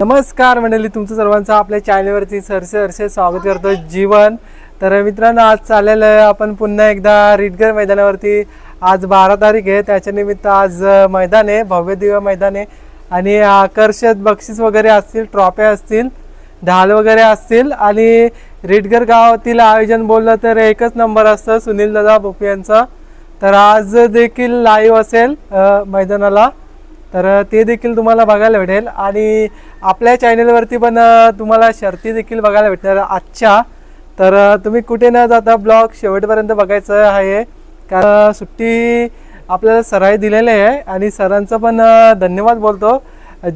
नमस्कार मंडळी तुमचं सर्वांचं आपल्या चॅनलवरती सरसे हरसे स्वागत करतो जीवन. तर मित्रांनो आज चाललेलं आहे आपण पुन्हा एकदा रिटगर मैदानावरती. आज बारा तारीख आहे त्याच्या निमित्त आज मैदान आहे भव्य दिव्य मैदान आहे. आणि आकर्षक बक्षीस वगैरे असतील ट्रॉफ्या असतील ढाल वगैरे असतील. आणि रिटगर गावातील आयोजन बोललं तर एकच नंबर असतं सुनील दादा भोपे यांचं तर आज देखील लाईव्ह असेल मैदानाला. तर ते देखील तुम्हाला बघायला भेटेल. आणि आपल्या चॅनलवरती पण तुम्हाला शर्ती देखील बघायला भेटणार आजच्या. तर तुम्ही कुठे न जाता ब्लॉग शेवटपर्यंत बघायचं आहे. कारण सुट्टी आपल्याला सराय दिलेली आहे. आणि सरांचं पण धन्यवाद बोलतो.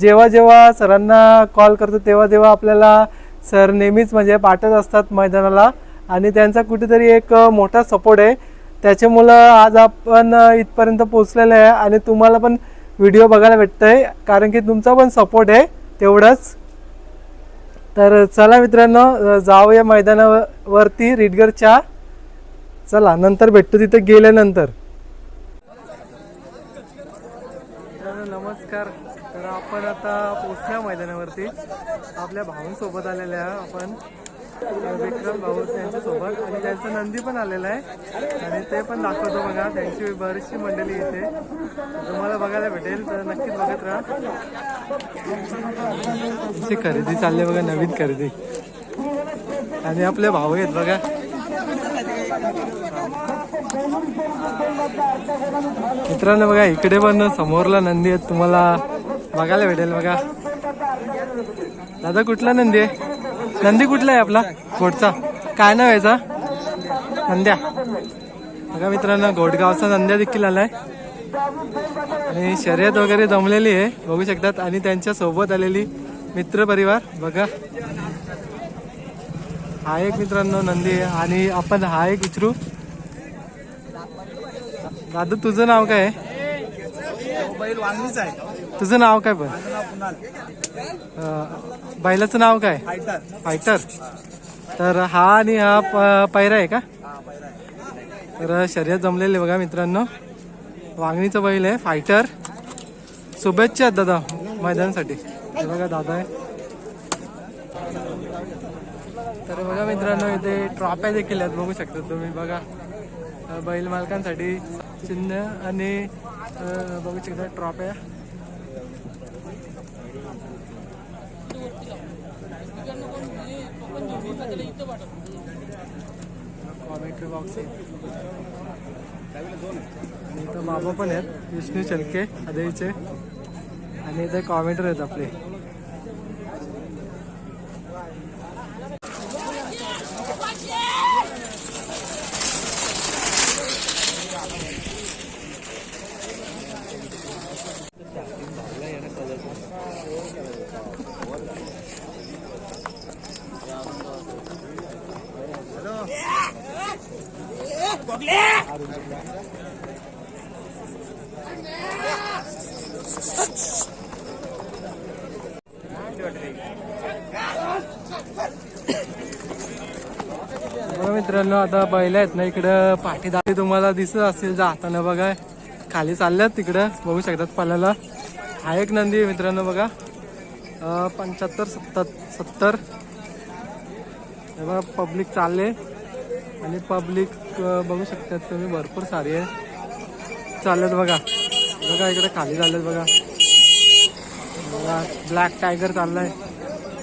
जेव्हा जेव्हा सरांना कॉल करतो तेव्हा तेव्हा आपल्याला सर नेहमीच म्हणजे पाठत असतात मैदानाला. आणि त्यांचा कुठेतरी एक मोठा सपोर्ट आहे. त्याच्यामुळं आज आपण इथपर्यंत पोचलेलं आहे. आणि तुम्हाला पण व्हिडिओ बघायला भेटतंय. कारण की तुमचा पण सपोर्ट आहे तेवढंच. तर चला मित्रांनो जाऊया मैदानावरती रिडगरच्या चला नंतर भेटतो तिथे गेल्यानंतर. नमस्कार. तर आपण आता पोचल्या मैदानावरती. आपल्या भाऊंसोबत आलेल्या आपण. विक्रम भाऊ त्यांच्यासोबत आणि त्यांचा नंदी पण आलेला आहे. आणि ते पण दाखवतो बघा. त्यांची बरीचशी मंडळी इथे. तुम्हाला बघायला भेटेल तर नक्कीच बघत राहा. तुमची खरेदी चालली बघा नवीन खरेदी. आणि आपले भाऊ आहेत बघा. मित्रांनो बघा इकडे पण समोरला नंदी आहेत. तुम्हाला बघायला भेटेल बघा. दादा कुठला नंदी आहे? नंदी कुठला आहे आपला? घोटचा काय नाव याचा? नंद्या. बघा मित्रांनो घोटगावचा नंद्या देखील आलाय. आणि शर्यत वगैरे जमलेली आहे बघू शकतात. आणि त्यांच्यासोबत आलेली मित्र परिवार बघा. हा एक मित्रांनो नंदी आहे. आणि आपण हा एक विचारू दादा तुझं नाव काय बैल वांगणीच आहे. तुझं नाव काय पण? बैलाचं नाव काय? फायटर. तर हा आणि हा प- पैरा आहे का? हा तर शर्यत जमलेली बघा मित्रांनो. वांगणीचं बैल आहे फायटर. शुभेच्छा आहेत दादा मैदानासाठी. हे बघा दादा आहे. तर बघा मित्रांनो इथे ट्रॉफ्या देखील आहेत बघू शकता तुम्ही. बघा बैल मालकांसाठी चिन्ह आणि बघू शकता ट्रॉफ्या कॉमेंट्री बॉक्स आहे आणि इथं बाबा पण आहेत विष्णू चलके अदयचे आणि इथे कॉमेंटर आहेत आपले बघा मित्रांनो आता बैल आहेत ना इकडं. पाठीदारी तुम्हाला दिसत असतील जाताना बघा. खाली चालल्यात तिकडं. बघू शकतात पाल्याला हा एक नंदी आहे मित्रांनो बघा. पंच्याहत्तर सत्तर सत्तर. बघा पब्लिक चालले. आणि पब्लिक बघू शकतात तुम्ही भरपूर सारी आहे. चाललेत बघा. बघा इकडे खाली चाललेत बघा. बघा ब्लॅक टायगर चाललाय.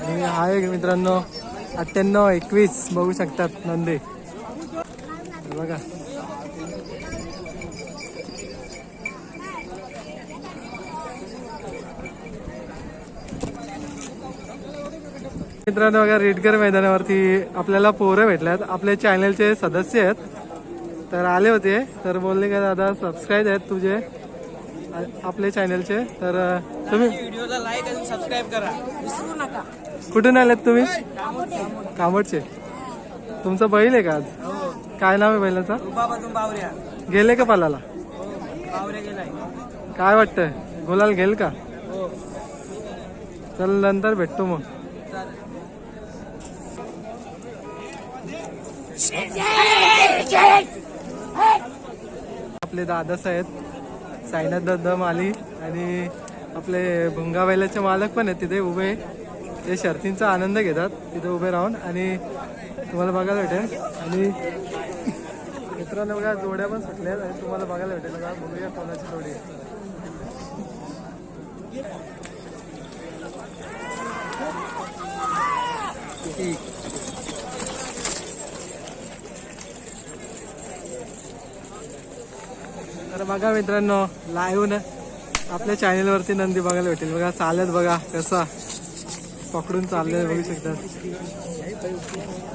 आणि हा एक मित्रांनो अठ्ठ्याण्णव एकवीस. बघू शकतात नंदी. बघा. मित्रांनो बघा रेडकर मैदानावरती आपल्याला पोरं भेटल्यात. आपल्या चॅनलचे सदस्य आहेत. तर आले होते. तर बोलले का दादा सबस्क्राईब आहेत तुझे. आपले चॅनलचे तर तुम्ही व्हिडिओला लाईक आणि सबस्क्राईब करा. विसरू नका. कुठून आलेत तुम्ही? कामडचे. तुमचा बैल आहे का आज? हो. काय नाव आहे बैलाचा? बावऱ्या गेले का पालाला? बावऱ्या गेलाय काय वाटतंय? गुलाल घेल का? हो चल नंतर भेटतो मग. आपले दादाच आहेत. साईनाथ दादा माली आणि आपले भुंगा बैलाचे मालक पण आहेत तिथे उभे. ते शर्तींचा आनंद घेतात तिथे उभे राहून. आणि तुम्हाला बघायला भेटेल. आणि मित्रांनो बघा जोड्या पण सुटल्या आहेत. आणि तुम्हाला बघायला भेटेल. बघा बघूया कोणाची जोडी आहे. ठीक तर बघा मित्रांनो लाईव्ह ना आपल्या चॅनेलवरती नंदी बघायला भेटेल. बघा चालत बघा कसा पकडून चालले बघू शकतात.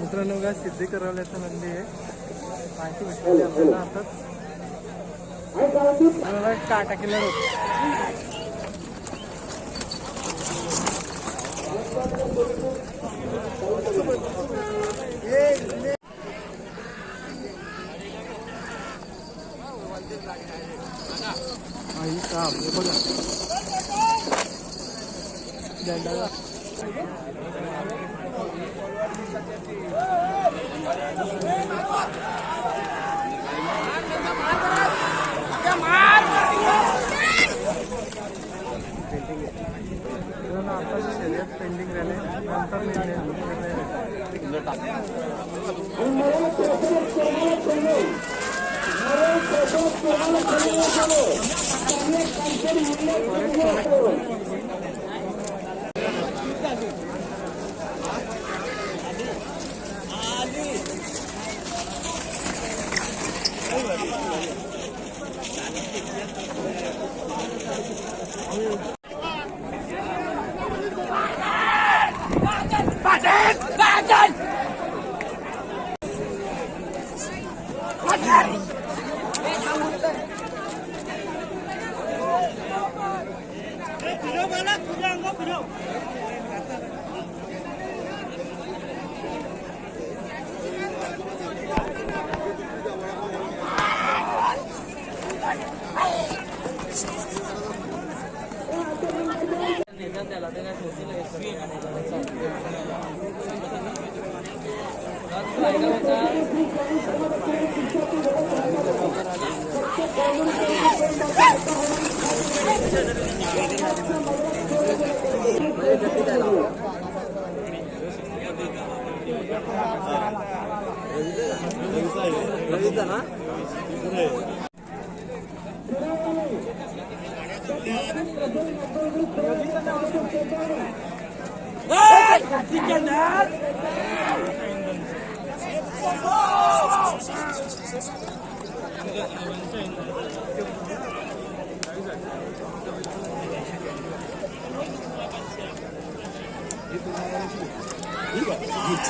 मित्रांनो बघा सिद्धी करवल्याचा नंदी आहे. माहिती भेटली आपल्याला आता. टाटा काटा किल्ला आई साहेब हे बघा पेंडिंग झाले नंतर निर्णय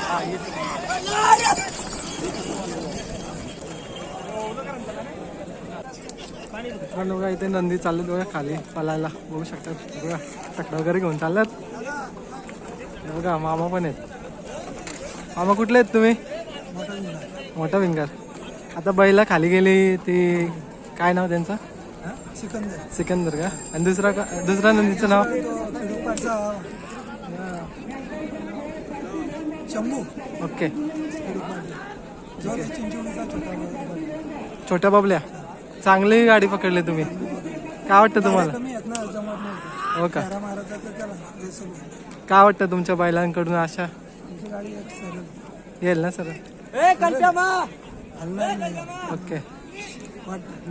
아, 이거 이거. पण बघा इथे नंदी चाललेत बघा खाली पलायला. बघू शकतात बघा चकडा वगैरे घेऊन चाललात बघा मामा पण आहेत. मामा कुठले आहेत तुम्ही? मोठा विंगर आता बैला खाली गेली ती काय नाव त्यांचं? सिकंदर. सिकंदर का? आणि दुसरा का दुसरा नंदीचं नाव? शंभू. ओके. छोट्या बाबल्या. चांगली गाडी पकडली तुम्ही. काय वाटतं तुम्हाला? हो का. काय वाटतं तुमच्या बैलांकडून आशा? येईल ना सर ओके.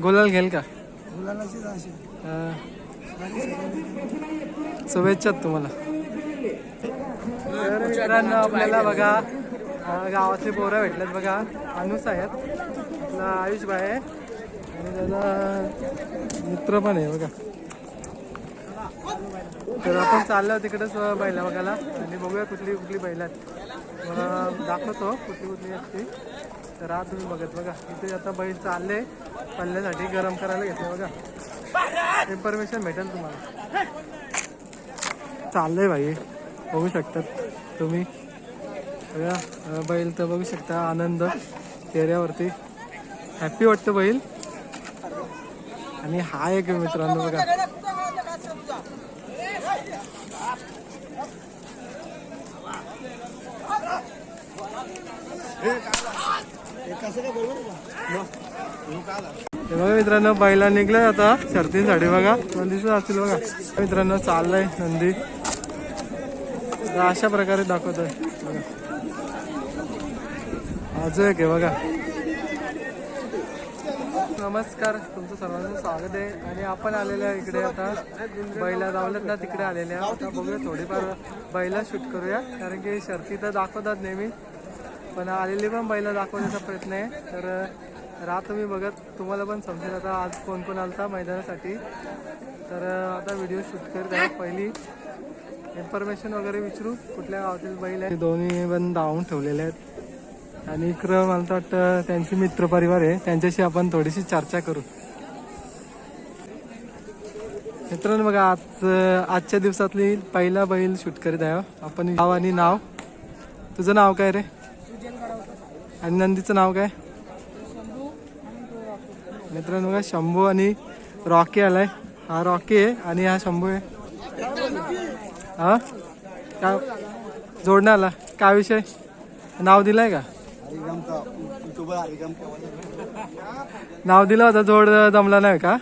गोलाल घेईल का? शुभेच्छा तुम्हाला. तर मित्रांनो आपल्याला बघा गावातले पोरं भेटलेत बघा. अनुस आहेत. आपला आयुष भाई मित्र पण आहे बघा. तर आपण चाललो तिकडेच बैला बघायला. आणि बघूया कुठली कुठली बैल आहेत. मला दाखवतो कुठली कुठली असते. तर आज तुम्ही बघत बघा. इथे आता बैल चालले पल्ल्यासाठी गरम करायला घेतलं बघा. इन्फॉर्मेशन भेटेल तुम्हाला. चाललंय भाई. बघू शकतात तुम्ही. बघा बैल तर बघू शकता आनंद चेहऱ्यावरती. हॅपी वाटतं बैल. आणि हा एक मित्रांनो बघा. बघा मित्रांनो बैला निघलाय आता. शर्तींसाठी बघा. नंदीचं असतील बघा. मित्रांनो चाललंय नंदी. तर अशा प्रकारे दाखवतोय. बघा. अजून एक आहे बघा. नमस्कार. तुमचं सर्वांचं स्वागत आहे. आणि आपण आलेल्या इकडे आता. बैला धावलेत ना तिकडे आलेल्या आता बघूया थोडीफार बैला शूट करूया. कारण की शर्ती तर दाखवतात नेहमी. पण आलेली पण बैला दाखवण्याचा प्रयत्न आहे. तर राहा तुम्ही बघत तुम्हाला पण समजेल आता आज कोण कोण आलता मैदानासाठी. तर आता व्हिडिओ शूट करत आहे पहिली. इन्फॉर्मेशन वगैरे विचारू कुठल्या गावातील बैल आहे. दोन्ही पण धावून ठेवलेले आहेत. आणि इकडं मला तर वाटतं त्यांचे मित्र परिवार आहे. त्यांच्याशी आपण थोडीशी चर्चा करू. मित्रांनो बघा आज आजच्या दिवसातली पहिला बैल शूट करीत आहे आपण नाव आणि नाव. तुझं नाव काय रे? आणि नंदीचं नाव काय? मित्रांनो बघा शंभू आणि रॉकी आलाय. हा रॉकी आहे आणि हा शंभू आहे. हा? काय जोडण्याला आला. काय विषय? नाव दिलंय का? नाव दिलं होतं जोड जमला नाही का?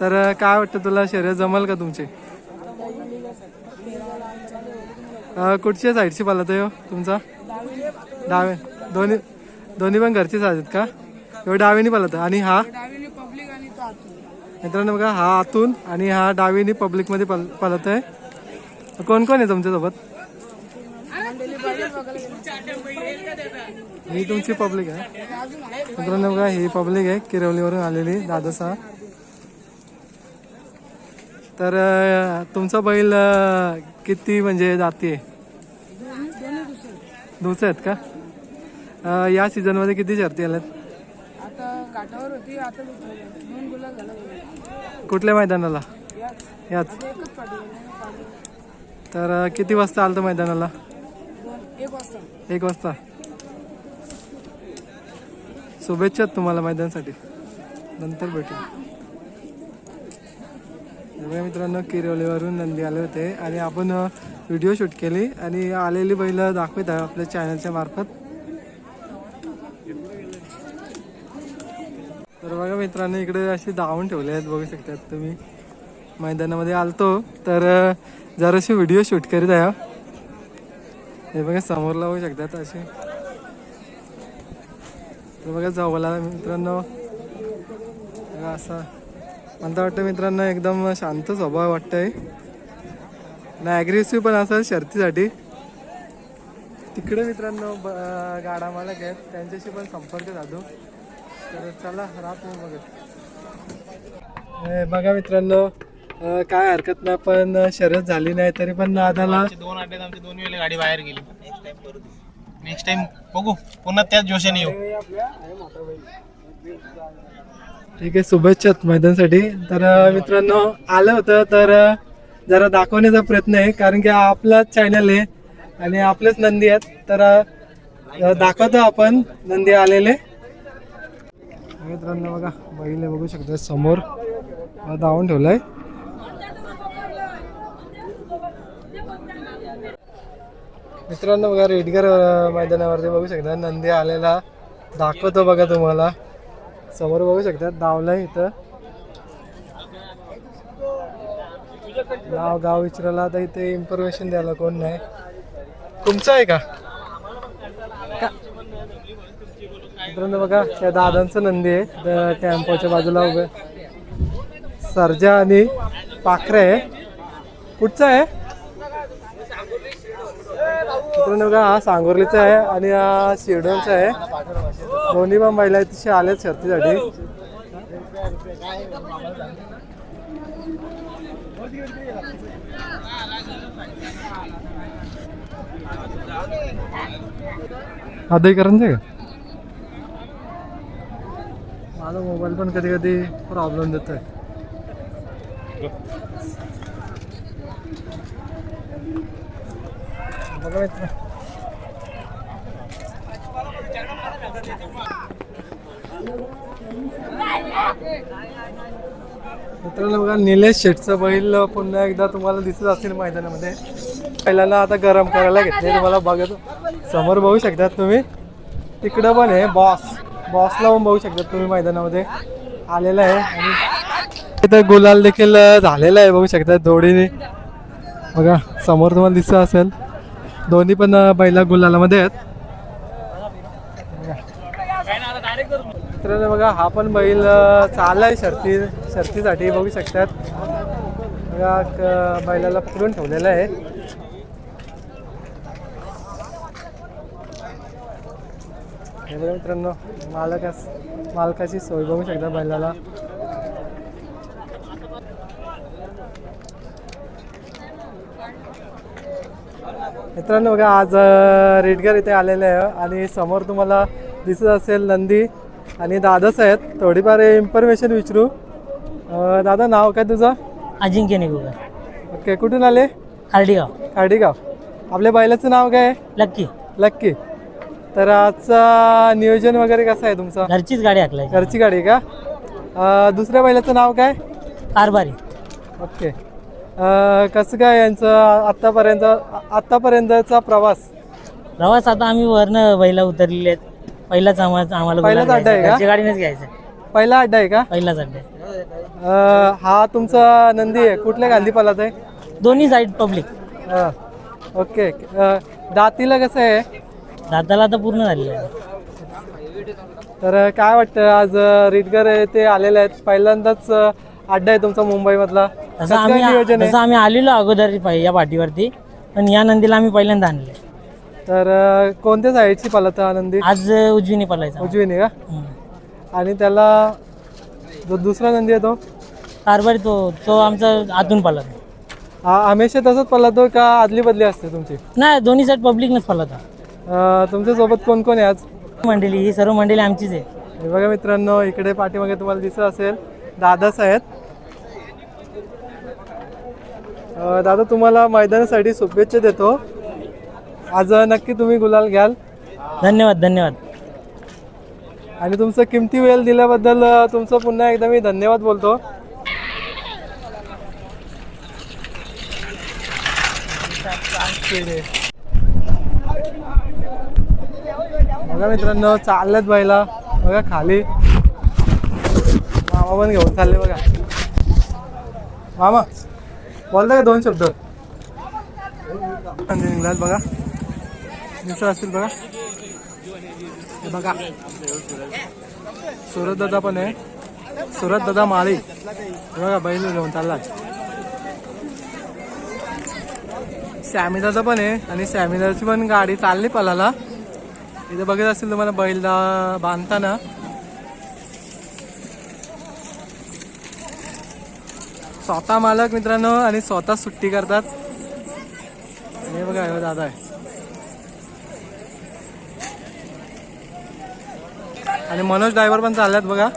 तर काय वाटतं तुला शर्यत जमल का तुमची? कुठच्या साईडची पालत आहे हो तुमचा? डावे. दोन्ही दोन्ही पण घरचीच आहेत का? एवढं डावीनी पालत आणि हा? मित्रांनो बघा हा आतून आणि हा डावीनी पब्लिकमध्ये पल- पळत आहे. कोण कोण आहे तुमच्यासोबत? ही तुमची पब्लिक आहे. मित्रांनो बघा ही पब्लिक आहे. किरवलीवरून आलेली दादासा तर तुमचा बैल किती म्हणजे जाती आहे दुसरे आहेत का? या सीझनमध्ये किती शर्ती आल्यात? कुठल्या मैदानाला? याच तर किती वाजता आलं मैदानाला? दोन एक वाजता. एक वाजता. शुभेच्छा तुम्हाला मैदानासाठी. नंतर भेटू बघा मित्रांनो किरवलीवरून नंदी आले होते आणि आपण व्हिडिओ शूट केली आणि आलेली बैल दाखवत आहे आपल्या चॅनलच्या मार्फत. तर बघा मित्रांनो इकडे असे धावून ठेवले आहेत बघू शकतात तुम्ही. मैदानामध्ये आलतो तर जरा जराशी व्हिडिओ शूट करीत आहे. हे बघा समोर लावू शकतात असे. तर बघा जवळला मित्रांनो बघा असा. मला तर वाटतं मित्रांनो एकदम शांत स्वभाव वाटतंय. ना ॲग्रेसिव्ह पण असं शर्तीसाठी. तिकडे मित्रांनो ब- गाडा मालक आहेत. त्यांच्याशी पण संपर्क साधू. तर चला राहत बघत बघा मित्रांनो अं, काय हरकत नाही पण शर्यत झाली नाही तरी पण दादाला आमचे दोन अड्ड्यात आमची दोन वेळेला गाडी बाहेर गेली. नेक्स्ट टाइम बघू पुन्हा त्याच जोशाने येऊ. ठीक आहे शुभेच्छा मैदानसाठी. तर अं, मित्रांनो आलं होतं तर अं, जरा दाखवण्याचा प्रयत्न आहे कारण की आपलाच चॅनल आहे आणि आपलेच नंदी आहेत. तर अं, दाखवतो आपण नंदी आलेले. मित्रांनो बघा बैल बघू शकता समोर धावून ठेवलंय. मित्रांनो बघा रेडगर मैदानावरती बघू शकता नंदी आलेला दाखवतो बघा तुम्हाला. समोर बघू शकता धावलाय इथं. नाव गाव विचारायला आता इथे इन्फॉर्मेशन द्यायला कोण नाही. तुमचं आहे का? मित्रांनो बघा त्या दादांचं नंदी आहे. त्या टेम्पोच्या बाजूला उभं सर्जा आणि पाखरे आहे. कुठचा आहे? मित्रांनो बघा हा सांगोर्लीचा आहे आणि हा शिरडोनचा आहे. दोन्ही पण महिला तिथे आल्यात शर्तीसाठी. आदयकरांचं का? माझा मोबाईल पण कधी कधी प्रॉब्लेम देतोय बघा मित्र मित्रांनो बघा निलेश शेटचं बैल पुन्हा एकदा तुम्हाला दिसत असेल मैदानामध्ये. पहिल्याला आता गरम करायला घेतले तुम्हाला बघत समोर बघू शकतात तुम्ही. तिकडं पण आहे बॉस. बॉसला पण बघू शकतात तुम्ही मैदानामध्ये. आलेला आहे. आणि इथं गुलाल देखील झालेला आहे बघू शकता जोडीने बघा समोर तुम्हाला दिसत असेल. दोन्ही पण बैला गुलालामध्ये आहेत. मित्रांनो बघा हा पण बैल चाललाय शर्ती शर्तीसाठी बघू शकतात. बघा बैलाला पकडून ठेवलेला आहे. मित्रांनो मालकास मालकाची सोय बघू शकता बैलाला. मित्रांनो बघा आज रेडगर इथे आलेले आहे आणि समोर तुम्हाला दिसत असेल नंदी आणि दादाच आहेत थोडीफार इन्फॉर्मेशन विचारू. अं, दादा नाव काय तुझं? अजिंक्य निगुगर ओके कुठून आले? खार्डीगाव. खाडीगाव आपल्या बैलाचं नाव काय आहे? लक्की. लक्की. तर आजचा नियोजन वगैरे कसं आहे तुमचं? घरचीच गाडी हाकलायची घरची गाडी का? अं, दुसऱ्या बैलाचं नाव काय? कारभारी. ओके. कसं काय यांचं आत्तापर्यंत आत्तापर्यंतचा प्रवास? प्रवास आता आम्ही वरनं बैला उतरलेले आहेत. पहिलाच आम्हाला आम्हाला पहिलाच गुलाल अड्डा आहे घ्यायचा. का? घरच्या गाडीनेच घ्यायचं. पहिला अड्डा आहे का? पहिलाच अड्डा आहे. अं, हा तुमचा नंदी आहे. कुठल्या गांधी पालात आहे? दोन्ही साईड पब्लिक ओके अं, दातीला कसं आहे? दाताला आता पूर्ण झालेलं आहे. तर काय वाटतं आज रिटगर ते आलेले आहेत. पहिल्यांदाच अड्डा आहे तुमचा मुंबईमधला. तसं कसं काय आम्ही नियोजन आहे? तसं आम्ही आलेलो अगोदर पाहि- या पाठीवरती. पण या नंदीला आम्ही पहिल्यांदा आणले तर अं, कोणत्या साईडची पालत आनंदी आज उजवीने पलायचा. उजवीने का? हम्म. आणि त्याला जो दुसरा नंदी आहे तो? कारभारी तो तो आमचा आतून पलत. हा हमेशा तसंच पलतो का आदली बदली असते तुमची? नाही दोन्ही साईड पब्लिकनच पलत. अं, तुमच्यासोबत कोण कोण आहे आज? मंडळी ही सर्व मंडळी आमचीच आहे. हे बघा मित्रांनो इकडे पाठीमागे तुम्हाला दिसत असेल दादाच आहेत अं, दादा तुम्हाला मैदानासाठी शुभेच्छा देतो. आज नक्की तुम्ही गुलाल घ्याल. धन्यवाद धन्यवाद. आणि तुमचं किमती वेळ दिल्याबद्दल तुमचं पुन्हा एकदा मी धन्यवाद बोलतो. बघा मित्रांनो चाललेत बायला बघा खाली. मामा पण घेऊन चालले बघा. मामा. बोलता का दोन शब्द? निघलात बघा. दुसरं असतील बघा. बघा. सुरत दादा पण आहे. सुरत दादा माळी. बघा बैल घेऊन चालला. सॅमी दादा पण आहे आणि सॅमी दादाची पण गाडी चालली पलाला इथे बघत असेल तुम्हाला बैलदा बांधताना. स्वतः मालक मित्रांनो आणि स्वतः सुट्टी करतात. हे बघा हे दादा आहे. आणि मनोज ड्रायव्हर पण चालल्यात बघा.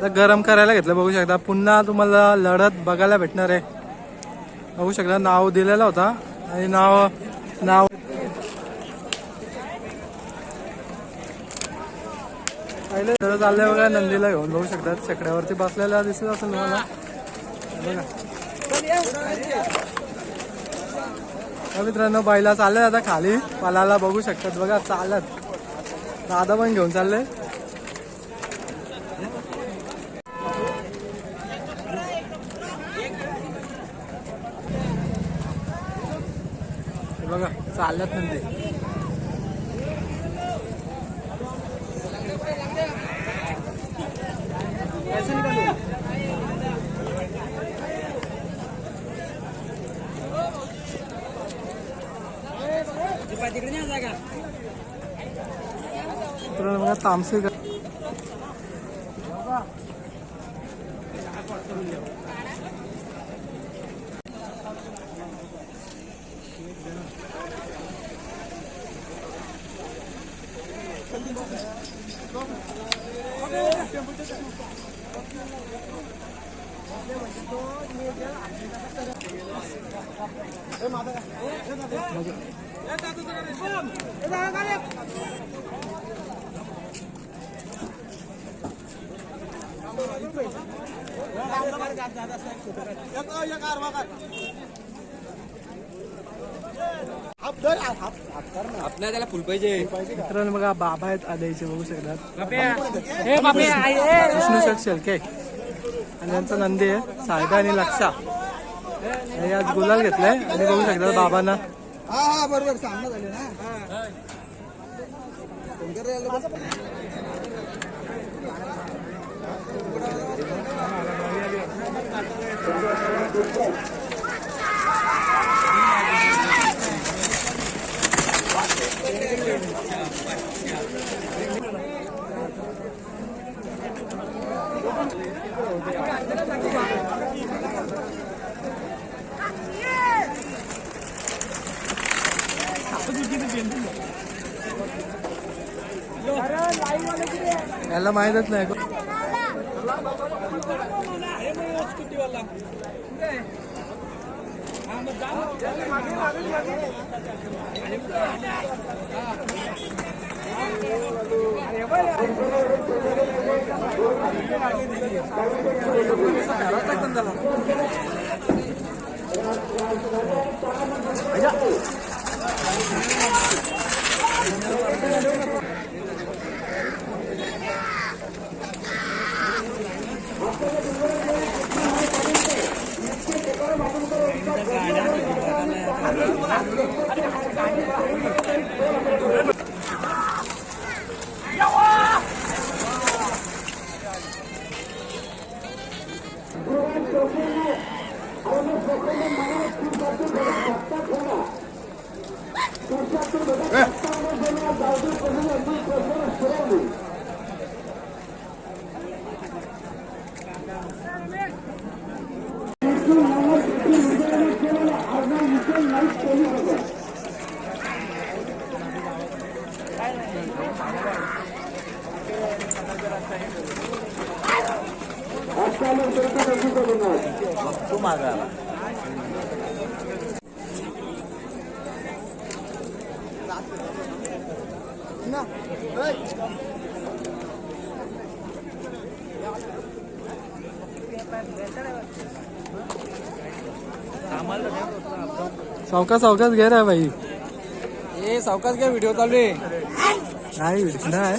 तर गरम करायला घेतलं बघू शकता. पुन्हा तुम्हाला लढत बघायला भेटणार आहे. बघू शकता नाव दिलेला होता. आणि नाव नाव पहिले जरा चाललंय बघा नंदीला घेऊन. बघू शकतात चकड्यावरती बसलेला दिसत असेल तुम्हाला. बघा. मित्रांनो बैला चालले आता खाली. पालाला बघू शकतात बघा चालत. दादा पण घेऊन चालले. चालत बघा चालल्यात नंदी मित्रांनो बघा तामसे मित्रांनो बघा बाबा आहेत आदायचे बघू शकतात. विष्णू शेठ शेळके आणि यांचा नंदी आहे सायबा आणि लक्षा. हे आज गुलाल घेतलाय. आणि बघू शकता बाबांना. हा हा बरोबर सामना झाले ना. याला माहीतच नाही. Ayo. सावकाश सावकाश घे रे भाई ए सावकाश घ्या व्हिडिओ चालू आहे नाही नाही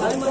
아니, 뭐,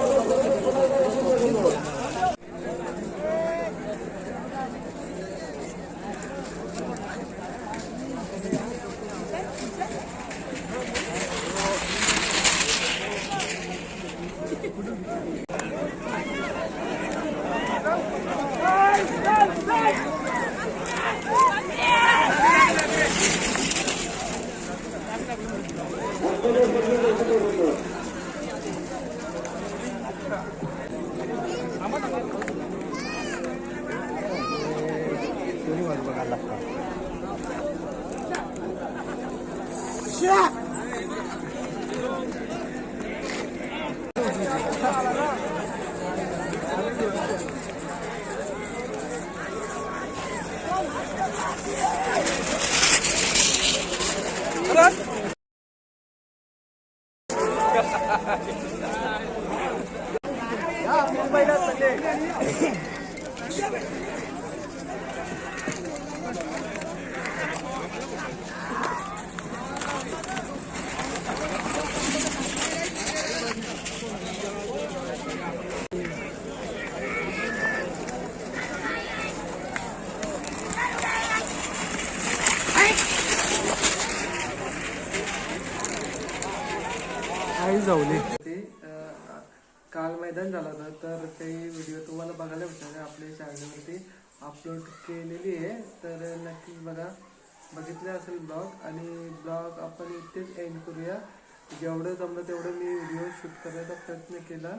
감사합니다. अपलोड केलेली आहे. तर नक्कीच बघा बघितले असेल ब्लॉग आणि ब्लॉग आपण इथेच एंड करूया. जेवढं जमलं तेवढं मी व्हिडिओ शूट करायचा प्रयत्न केला.